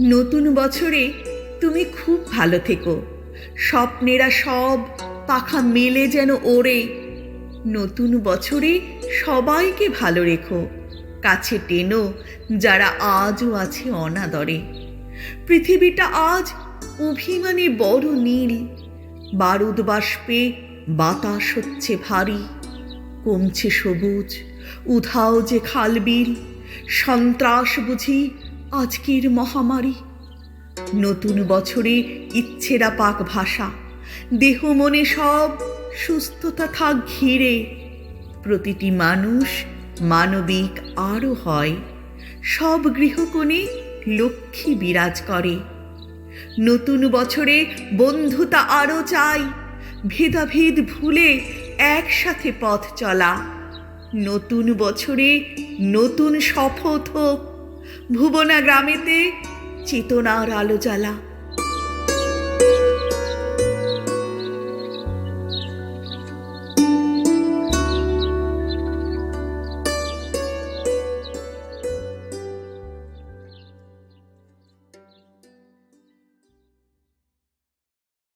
নতুন বছরে তুমি খুব ভালো থেকো। স্বপ্নেরা সব পাখা মেলে যেন ওড়ে। নতুন বছরে সবাইকে ভালো রেখো। কাছে টেনো যারা আজও আছে অনাদরে। পৃথিবীটা আজ অভিমানে বড় নীল। বারুদ বাষ্পে বাতাস হচ্ছে ভারী। কমছে সবুজ, উধাও যে খালবিল সন্ত্রাস বুঝি আজকের মহামারী। নতুন বছরে ইচ্ছেরা পাক ভাষা। দেহ মনে সব সুস্থতা থাক ঘিরে। প্রতিটি মানুষ মানবিক আরও হয়। সব গৃহকোণে লক্ষ্মী বিরাজ করে। নতুন বছরে বন্ধুতা আরও চাই। ভেদাভেদ ভুলে একসাথে পথ চলা। নতুন বছরে নতুন শপথ হোক। ভুবনা গ্রামেতে চেতনার আলো জ্বালা।